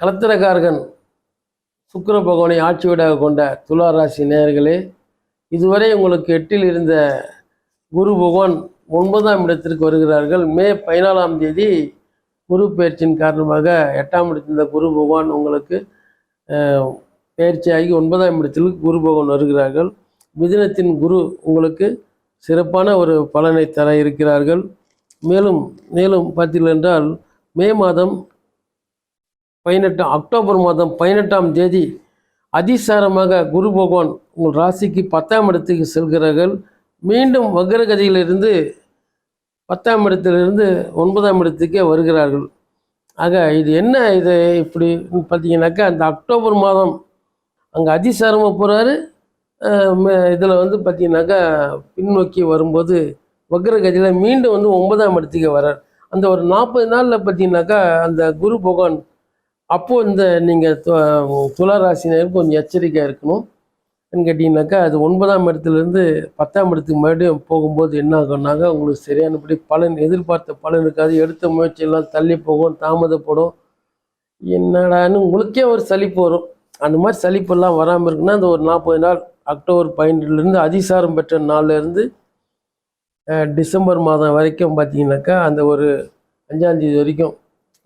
கலத்திரக்காரகன் சுக்கர பகவானை ஆட்சி வீடாக கொண்ட துலா ராசி நேயர்களே இதுவரை உங்களுக்கு எட்டில் இருந்த குரு பகவான் ஒன்பதாம் இடத்திற்கு வருகிறார்கள். மே பதினாலாம் தேதி குரு பயிற்சியின் காரணமாக எட்டாம் இடத்தில் இருந்த குரு பகவான் உங்களுக்கு பயிற்சியாகி ஒன்பதாம் இடத்தில் குரு பகவான் வருகிறார்கள். மிதினத்தின் குரு உங்களுக்கு சிறப்பான ஒரு பலனை தர இருக்கிறார்கள். மேலும் மேலும் பார்த்தீர்கள் என்றால் மே மாதம் பதினெட்டாம் அக்டோபர் மாதம் பதினெட்டாம் தேதி அதிசாரமாக குரு பகவான் உங்கள் ராசிக்கு பத்தாம் இடத்துக்கு செல்கிறார்கள். மீண்டும் வக்ரகதியிலிருந்து பத்தாம் இடத்திலிருந்து ஒன்பதாம் இடத்துக்கே வருகிறார்கள். ஆக இது என்ன இது இப்படி பார்த்தீங்கன்னாக்கா அந்த அக்டோபர் மாதம் அங்கே அதிசாரமாக போகிறாரு இதில் வந்து பார்த்தீங்கன்னாக்கா பின்னோக்கி வரும்போது வக்ரகதியில் மீண்டும் வந்து ஒன்பதாம் இடத்துக்கு வர்றார். அந்த ஒரு நாற்பது நாளில் பார்த்தீங்கன்னாக்கா அந்த குரு பகவான் அப்போது இந்த நீங்கள் துலா ராசினருக்கு கொஞ்சம் எச்சரிக்கையாக இருக்கணும். கேட்டிங்கனாக்கா அது ஒன்பதாம் இடத்துலேருந்து பத்தாம் இடத்துக்கு மறுபடியும் போகும்போது என்ன ஆகும்னாக்கா உங்களுக்கு சரியானபடி பலன் எதிர்பார்த்த பலன் இருக்காது. எடுத்த முயற்சியெல்லாம் தள்ளி போகும் தாமதப்படும். என்னடான்னு உங்களுக்கே ஒரு சலிப்பு வரும். அந்த மாதிரி சலிப்பெல்லாம் வராமல் இருக்குன்னா அந்த ஒரு நாற்பது நாள் அக்டோபர் பதினெட்டுலேருந்து அதிசாரம் பெற்ற நாள்லேருந்து டிசம்பர் மாதம் வரைக்கும் பார்த்தீங்கன்னாக்கா அந்த ஒரு அஞ்சாந்தேதி வரைக்கும்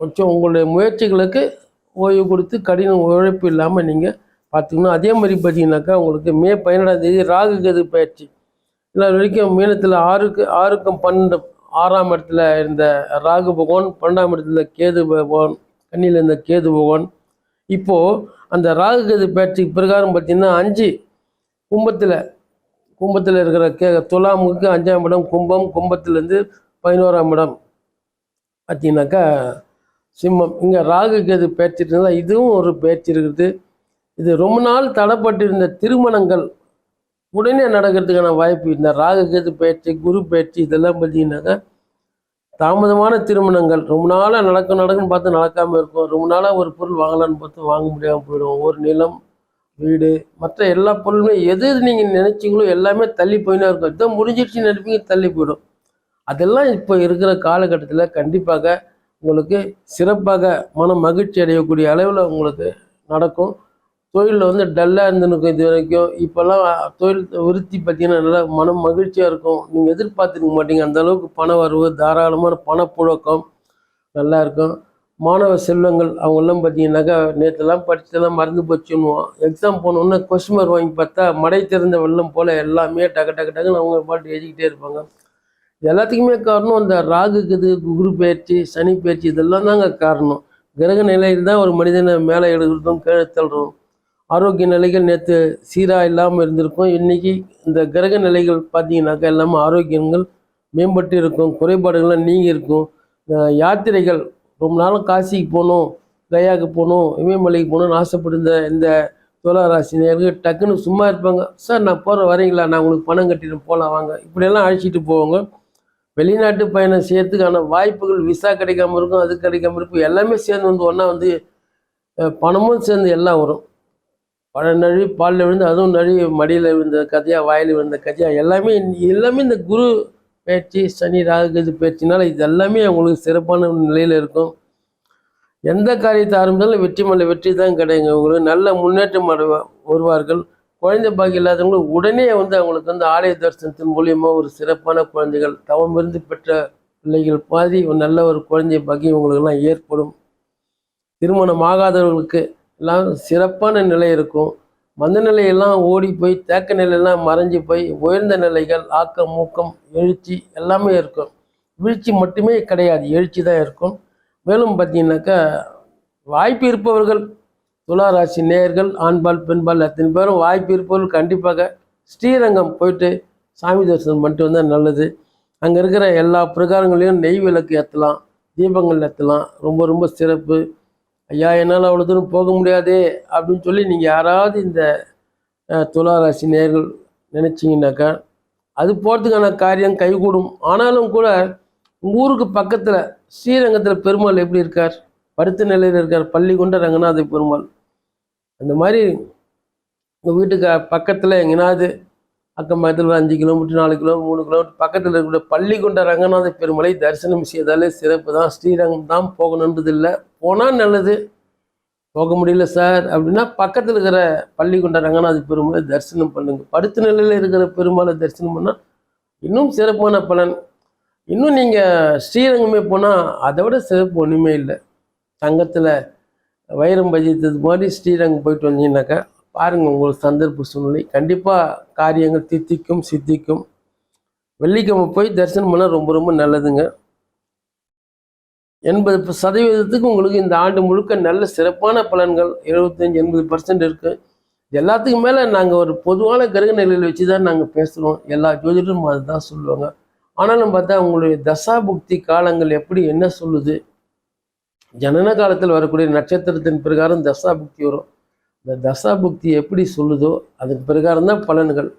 கொஞ்சம் உங்களுடைய முயற்சிகளுக்கு ஓய்வு கொடுத்து கடின உழைப்பு இல்லாமல் நீங்கள் பார்த்துக்கணும் அதே மாதிரி பார்த்தீங்கன்னாக்கா உங்களுக்கு மே பதினேழாம் தேதி ராகு கது பயிற்சி. இல்லை வரைக்கும் மீனத்தில் ஆறுக்கு ஆறுக்கும் பன்னெண்டு ஆறாம் இடத்துல இருந்த ராகு பகவான் பன்னெண்டாம் இடத்துல கேது பகவான் கண்ணியில் இருந்த கேது பகவான். இப்போது அந்த ராகு கேது பயிற்சிக்கு பிரகாரம் பார்த்திங்கன்னா அஞ்சு கும்பத்தில் கும்பத்தில் இருக்கிற கே துலாமுக்கு அஞ்சாம் இடம் கும்பம் கும்பத்துலேருந்து பதினோராம் இடம் பார்த்தீங்கன்னாக்கா சிம்மம். இங்கே ராகு கேது பேச்சு இருந்தால் இதுவும் ஒரு பேச்சு இருக்குது. இது ரொம்ப நாள் தடைப்பட்டிருந்த திருமணங்கள் உடனே நடக்கிறதுக்கான வாய்ப்பு இந்த ராகு கேது பேச்சு குரு பேச்சு இதெல்லாம் பார்த்தீங்கன்னாக்கா தாமதமான திருமணங்கள். ரொம்ப நாளாக நடக்கும் நடக்குன்னு பார்த்து நடக்காமல் இருக்கும். ரொம்ப நாளாக ஒரு பொருள் வாங்கலாம்னு பார்த்து வாங்க முடியாமல் போயிடும். ஒரு நிலம் வீடு மற்ற எல்லா பொருளுமே எது எது நீங்கள் நினைச்சிங்களோ எல்லாமே தள்ளி போயினா இருக்கும். இதான் முடிஞ்சிடுச்சு நினைப்பீங்க தள்ளி போயிடும். அதெல்லாம் இப்போ இருக்கிற காலகட்டத்தில் கண்டிப்பாக உங்களுக்கு சிறப்பாக மன மகிழ்ச்சி அடையக்கூடிய அளவில் உங்களுக்கு நடக்கும். தொழிலில் வந்து டல்லாக இருந்துருக்கும் இது வரைக்கும். இப்போல்லாம் தொழில் விருத்தி பார்த்தீங்கன்னா நல்லா மனம் மகிழ்ச்சியாக இருக்கும். நீங்கள் எதிர்பார்த்துருக்க மாட்டீங்க. அந்த அளவுக்கு பண வரவு தாராளமான பணப்புழக்கம் நல்லா இருக்கும். மாணவ செல்வங்கள் அவங்கெல்லாம் பார்த்தீங்கன்னாக்கா நேற்றுலாம் படித்தெல்லாம் மறந்து போச்சுன்னுவோம் எக்ஸாம் போனோன்னே கொஸ்டின் வாங்கி பார்த்தா மடை திறந்த வெள்ளம் போல் எல்லாமே டக்கு டக்கு டக்குன்னு அவங்க பாட்டு எழுதிக்கிட்டே இருப்பாங்க. எல்லாத்துக்குமே காரணம் அந்த ராகுக்குது குரு பயிற்சி சனி பயிற்சி இதெல்லாம் தாங்க காரணம். கிரக நிலையில் தான் ஒரு மனிதனை மேலே எழுதுறதும் கீழே தள்ளுறோம் ஆரோக்கிய நிலைகள் நேற்று சீராக இல்லாமல் இருந்திருக்கும். இன்றைக்கி இந்த கிரக நிலைகள் பார்த்தீங்கன்னாக்கா எல்லாமே ஆரோக்கியங்கள் மேம்பட்டு இருக்கும் குறைபாடுகள்லாம் நீங்கி இருக்கும். யாத்திரைகள் ரொம்ப நாளும் காசிக்கு போகணும் கயாவுக்கு போகணும் இமயமலைக்கு போகணும்னு ஆசைப்படுந்த இந்த துலா ராசி டக்குன்னு சும்மா இருப்பாங்க. சார் நான் போகிறேன் வரீங்களா? நான் உங்களுக்கு பணம் கட்டிட்டு போகலாம் வாங்க. இப்படியெல்லாம் அழைச்சிட்டு போவாங்க. வெளிநாட்டு பயணம் செய்யறதுக்கான வாய்ப்புகள் விசா கிடைக்காம இருக்கும் அது கிடைக்காம இருக்கும் எல்லாமே சேர்ந்து வந்து ஒன்றா வந்து பணமும் சேர்ந்து எல்லாம் வரும். பழ நழுவி பாலில் விழுந்து அதுவும் நழுவி மடியில் விழுந்த கதையாக வாயில் விழுந்த கதையாக எல்லாமே எல்லாமே இந்த குரு பயிற்சி சனி ராகுகது பயிற்சினால இது எல்லாமே அவங்களுக்கு சிறப்பான நிலையில் இருக்கும். எந்த காரியத்தை ஆரம்பித்தாலும் வெற்றி மேலே வெற்றி தான் கிடைக்குங்க. உங்களுக்கு நல்ல முன்னேற்றம் அடைவா வருவார்கள். குழந்தை பாக்கி இல்லாதவங்களுக்கு உடனே வந்து அவங்களுக்கு வந்து ஆலய தரிசனத்தின் மூலியமாக ஒரு சிறப்பான குழந்தைகள் தவமிருந்து பெற்ற பிள்ளைகள் மாதிரி ஒரு நல்ல ஒரு குழந்தை பாக்கியம் இவங்களுக்கெல்லாம் ஏற்படும். திருமணம் ஆகாதவர்களுக்கு எல்லாம் சிறப்பான நிலை இருக்கும். மந்த நிலையெல்லாம் ஓடி போய் தேக்க நிலையெல்லாம் மறைஞ்சு போய் உயர்ந்த நிலைகள் ஆக்கம் மூக்கம் எழுச்சி எல்லாமே இருக்கும். வீழ்ச்சி மட்டுமே கிடையாது எழுச்சி தான் இருக்கும். மேலும் பார்த்தீங்கன்னாக்கா வாய்ப்பு இருப்பவர்கள் துளாராசி நேயர்கள் ஆண்பால் பெண்பால் அத்தனை பேரும் வாய்ப்பு இருப்பவர்கள் கண்டிப்பாக ஸ்ரீரங்கம் போயிட்டு சாமி தரிசனம் பண்ணிட்டு வந்தால் நல்லது. அங்கே இருக்கிற எல்லா பிரகாரங்களையும் நெய் விளக்கு ஏற்றலாம் தீபங்கள் ஏற்றலாம் ரொம்ப ரொம்ப சிறப்பு. ஐயா என்னால் அவ்வளோ தூரம் போக முடியாதே அப்படின்னு சொல்லி நீங்கள் யாராவது இந்த துளாராசி நேர்கள் நினச்சிங்கனாக்கா அது போகிறதுக்கான காரியம் கைகூடும். ஆனாலும் கூட உங்க ஊருக்கு பக்கத்தில் ஸ்ரீரங்கத்தில் பெருமாள் எப்படி இருக்கார்? படுத்த நிலையில் இருக்கார். பள்ளி கொண்ட ரங்கநாத பெருமாள். அந்த மாதிரி உங்கள் வீட்டுக்கு பக்கத்தில் எங்கேனாவது அக்கம் பக்கத்தில் ஒரு அஞ்சு கிலோமீட்டர் நாலு கிலோ மூணு கிலோமீட்டர் பக்கத்தில் இருக்கக்கூடிய பள்ளிகொண்ட ரங்கநாத பெருமலை தரிசனம் செய்தாலே சிறப்பு தான். ஸ்ரீரங்கம் தான் போகணுன்றது இல்லை போனால் நல்லது. போக முடியல சார். அப்படின்னா பக்கத்தில் இருக்கிற பள்ளிக்கொண்ட ரங்கநாத பெருமலை தரிசனம் பண்ணுங்க. படுத்த நிலையில் இருக்கிற பெருமாளை தரிசனம் பண்ணால் இன்னும் சிறப்பான பலன். இன்னும் நீங்கள் ஸ்ரீரங்கமே போனால் அதை விட சிறப்பு ஒன்றுமே இல்லை. தங்கத்தில் வைரம் பஜித்தது மாதிரி ஸ்ரீரங்கம் போயிட்டு வந்தீங்கன்னாக்கா பாருங்கள் உங்களுக்கு சந்தர்ப்ப சூழ்நிலை. கண்டிப்பாக காரியங்கள் தித்திக்கும் சித்திக்கும். வெள்ளிக்கிழமை போய் தரிசனம் பண்ணால் ரொம்ப ரொம்ப நல்லதுங்க. எண்பது சதவீதத்துக்கு உங்களுக்கு இந்த ஆண்டு முழுக்க நல்ல சிறப்பான பலன்கள் எழுபத்தஞ்சி எண்பது பர்சன்ட் இருக்குது எல்லாத்துக்கும் மேலே நாங்கள் ஒரு பொதுவான கிரக நிலையில் வச்சு தான் நாங்கள் பேசுகிறோம் எல்லா ஜோதிடரும் அதுதான் சொல்லுவாங்க. ஆனாலும் பார்த்தா உங்களுடைய தசாபுக்தி காலங்கள் எப்படி என்ன சொல்லுது ஜனன காலத்தில் வரக்கூடிய நட்சத்திரத்தின் பிரகாரம் தசா புக்தி வரும். இந்த தசா புக்தி எப்படி சொல்லுதோ அதன் பிரகாரம் தான் பலன்கள்.